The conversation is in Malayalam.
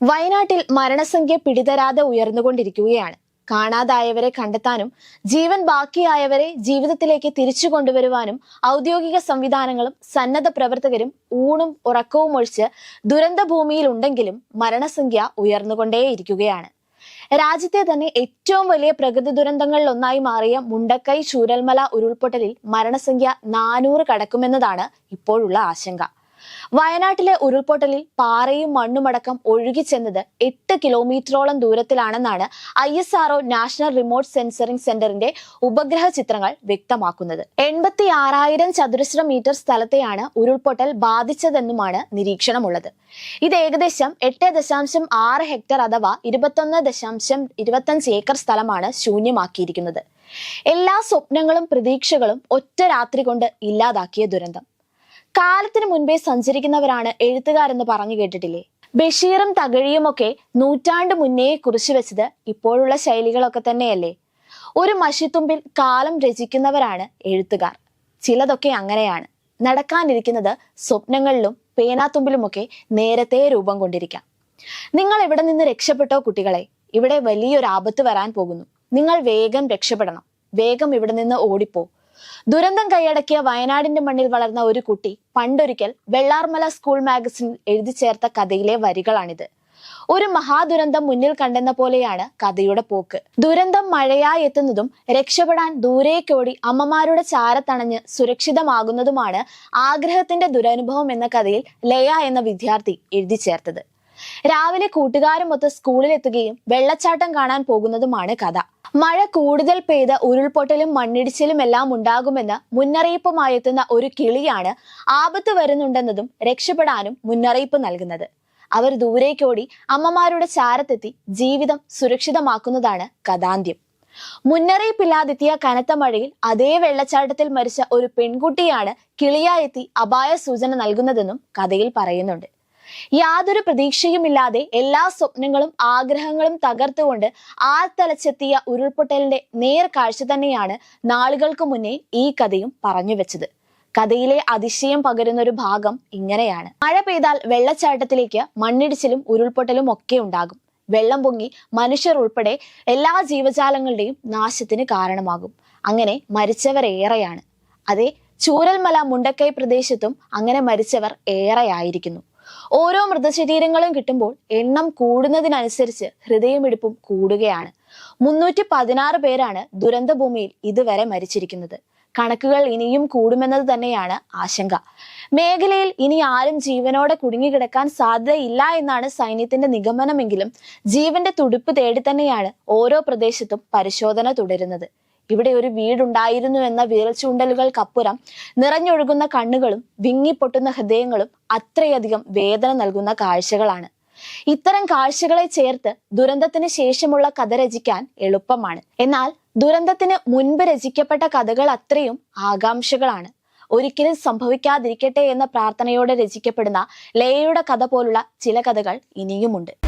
വയനാട്ടിൽ മരണസംഖ്യ പിടിതരാതെ ഉയർന്നുകൊണ്ടിരിക്കുകയാണ്. കാണാതായവരെ കണ്ടെത്താനും ജീവൻ ബാക്കിയായവരെ ജീവിതത്തിലേക്ക് തിരിച്ചു കൊണ്ടുവരുവാനും ഔദ്യോഗിക സംവിധാനങ്ങളും സന്നദ്ധ പ്രവർത്തകരും ഊണും ഉറക്കവും ഒഴിച്ച് ദുരന്ത ഭൂമിയിലുണ്ടെങ്കിലും മരണസംഖ്യ ഉയർന്നുകൊണ്ടേയിരിക്കുകയാണ്. രാജ്യത്തെ തന്നെ ഏറ്റവും വലിയ പ്രകൃതി ദുരന്തങ്ങളിൽ ഒന്നായി മാറിയ മുണ്ടക്കൈ ചൂരൽമല ഉരുൾപൊട്ടലിൽ മരണസംഖ്യ നാനൂറ് കടക്കുമെന്നതാണ് ഇപ്പോഴുള്ള ആശങ്ക. വയനാട്ടിലെ ഉരുൾപൊട്ടലിൽ പാറയും മണ്ണുമടക്കം ഒഴുകിച്ചെന്നത് എട്ട് കിലോമീറ്ററോളം ദൂരത്തിലാണെന്നാണ് I S R O national remote sensing സെന്ററിന്റെ ഉപഗ്രഹ ചിത്രങ്ങൾ വ്യക്തമാക്കുന്നത്. എൺപത്തി ആറായിരം ചതുരശ്ര മീറ്റർ സ്ഥലത്തെയാണ് ഉരുൾപൊട്ടൽ ബാധിച്ചതെന്നുമാണ് നിരീക്ഷണമുള്ളത്. ഇത് ഏകദേശം എട്ട് ദശാംശം ആറ് ഹെക്ടർ അഥവാ ഇരുപത്തൊന്ന് ദശാംശം ഇരുപത്തഞ്ച് ഏക്കർ സ്ഥലമാണ് ശൂന്യമാക്കിയിരിക്കുന്നത്. എല്ലാ സ്വപ്നങ്ങളും പ്രതീക്ഷകളും ഒറ്റ രാത്രി കൊണ്ട് ഇല്ലാതാക്കിയ ദുരന്തം. കാലത്തിന് മുൻപേ സഞ്ചരിക്കുന്നവരാണ് എഴുത്തുകാരെന്ന് പറഞ്ഞു കേട്ടിട്ടില്ലേ? ബഷീറും തകഴിയുമൊക്കെ നൂറ്റാണ്ട് മുന്നേ കുറിച്ചു വെച്ചത് ഇപ്പോഴുള്ള ശൈലികളൊക്കെ തന്നെയല്ലേ? ഒരു മഷിത്തുമ്പിൽ കാലം രചിക്കുന്നവരാണ് എഴുത്തുകാർ. ചിലതൊക്കെ അങ്ങനെയാണ്. നടക്കാനിരിക്കുന്നത് സ്വപ്നങ്ങളിലും പേനാത്തുമ്പിലുമൊക്കെ നേരത്തെ രൂപം കൊണ്ടിരിക്കാം. നിങ്ങൾ ഇവിടെ നിന്ന് രക്ഷപ്പെട്ടോ കുട്ടികളെ? ഇവിടെ വലിയൊരു ആപത്ത് വരാൻ പോകുന്നു. നിങ്ങൾ വേഗം രക്ഷപ്പെടണം. വേഗം ഇവിടെ നിന്ന് ഓടിപ്പോ. ദുരന്തം കൈയടക്കിയ വയനാടിന്റെ മണ്ണിൽ വളർന്ന ഒരു കുട്ടി പണ്ടൊരിക്കൽ വെള്ളാർമല സ്കൂൾ മാഗസിനിൽ എഴുതി ചേർത്ത കഥയിലെ വരികളാണിത്. ഒരു മഹാദുരന്തം മുന്നിൽ കണ്ടെന്ന പോലെയാണ് കഥയുടെ പോക്ക്. ദുരന്തം മഴയായി എത്തുന്നതും രക്ഷപ്പെടാൻ ദൂരേക്കോടി അമ്മമാരുടെ ചാരത്തണഞ്ഞ് സുരക്ഷിതമാകുന്നതുമാണ് ആഗ്രഹത്തിന്റെ ദുരനുഭവം എന്ന കഥയിൽ ലയ എന്ന വിദ്യാർത്ഥി എഴുതി ചേർത്തത്. രാവിലെ കൂട്ടുകാരുമൊത്ത് സ്കൂളിലെത്തുകയും വെള്ളച്ചാട്ടം കാണാൻ പോകുന്നതുമാണ് കഥ. മഴ കൂടുതൽ പെയ്ത് ഉരുൾപൊട്ടലും മണ്ണിടിച്ചിലും എല്ലാം ഉണ്ടാകുമെന്ന് മുന്നറിയിപ്പുമായി എത്തുന്ന ഒരു കിളിയാണ് ആപത്ത് വരുന്നുണ്ടെന്നതും രക്ഷപ്പെടാനും മുന്നറിയിപ്പ് നൽകുന്നത്. അവർ ദൂരേക്കോടി അമ്മമാരുടെ ചാരത്തെത്തി ജീവിതം സുരക്ഷിതമാക്കുന്നതാണ് കഥാന്ത്യം. മുന്നറിയിപ്പില്ലാതെത്തിയ കനത്ത മഴയിൽ അതേ വെള്ളച്ചാട്ടത്തിൽ മരിച്ച ഒരു പെൺകുട്ടിയാണ് കിളിയായെത്തി അപായ സൂചന നൽകുന്നതെന്നും കഥയിൽ പറയുന്നുണ്ട്. യാതൊരു പ്രതീക്ഷയുമില്ലാതെ എല്ലാ സ്വപ്നങ്ങളും ആഗ്രഹങ്ങളും തകർത്തുകൊണ്ട് ആർത്തലച്ചെത്തിയ ഉരുൾപൊട്ടലിന്റെ നേർ കാഴ്ച തന്നെയാണ് നാളുകൾക്ക് മുന്നേ ഈ കഥയും പറഞ്ഞു വെച്ചത്. കഥയിലെ അതിശയം പകരുന്ന ഒരു ഭാഗം ഇങ്ങനെയാണ്. മഴ പെയ്താൽ വെള്ളച്ചാട്ടത്തിലേക്ക് മണ്ണിടിച്ചിലും ഉരുൾപൊട്ടലും ഒക്കെ ഉണ്ടാകും. വെള്ളം പൊങ്ങി മനുഷ്യർ ഉൾപ്പെടെ എല്ലാ ജീവജാലങ്ങളുടെയും നാശത്തിന് കാരണമാകും. അങ്ങനെ മരിച്ചവരേറെയാണ് അതെ ചൂരൽമല മുണ്ടക്കൈ പ്രദേശത്തും അങ്ങനെ മരിച്ചവർ ഏറെയായിരിക്കുന്നു. ഓരോ മൃതശരീരങ്ങളും കിട്ടുമ്പോൾ എണ്ണം കൂടുന്നതിനനുസരിച്ച് ഹൃദയമിടിപ്പും കൂടുകയാണ്. മുന്നൂറ്റി പതിനാറ് പേരാണ് ദുരന്തഭൂമിയിൽ ഇതുവരെ മരിച്ചിരിക്കുന്നത്. കണക്കുകൾ ഇനിയും കൂടുമെന്നത് തന്നെയാണ് ആശങ്ക. മേഖലയിൽ ഇനി ആരും ജീവനോടെ കുടുങ്ങിക്കിടക്കാൻ സാധ്യതയില്ല എന്നാണ് സൈന്യത്തിന്റെ നിഗമനമെങ്കിലും ജീവന്റെ തുടിപ്പ് തേടി തന്നെയാണ് ഓരോ പ്രദേശത്തും പരിശോധന തുടരുന്നത്. ഇവിടെ ഒരു വീടുണ്ടായിരുന്നു എന്ന വിരൽ ചൂണ്ടലുകൾക്കപ്പുറം നിറഞ്ഞൊഴുകുന്ന കണ്ണുകളും വിങ്ങിപ്പൊട്ടുന്ന ഹൃദയങ്ങളും അത്രയധികം വേദന നൽകുന്ന കാഴ്ചകളാണ്. ഇത്തരം കാഴ്ചകളെ ചേർത്ത് ദുരന്തത്തിന് ശേഷമുള്ള കഥ രചിക്കാൻ എളുപ്പമാണ്. എന്നാൽ ദുരന്തത്തിന് മുൻപ് രചിക്കപ്പെട്ട കഥകൾ അത്രയും ആകാംക്ഷകളാണ്. ഒരിക്കലും സംഭവിക്കാതിരിക്കട്ടെ എന്ന പ്രാർത്ഥനയോടെ രചിക്കപ്പെടുന്ന ലേയുടെ കഥ പോലുള്ള ചില കഥകൾ ഇനിയുമുണ്ട്.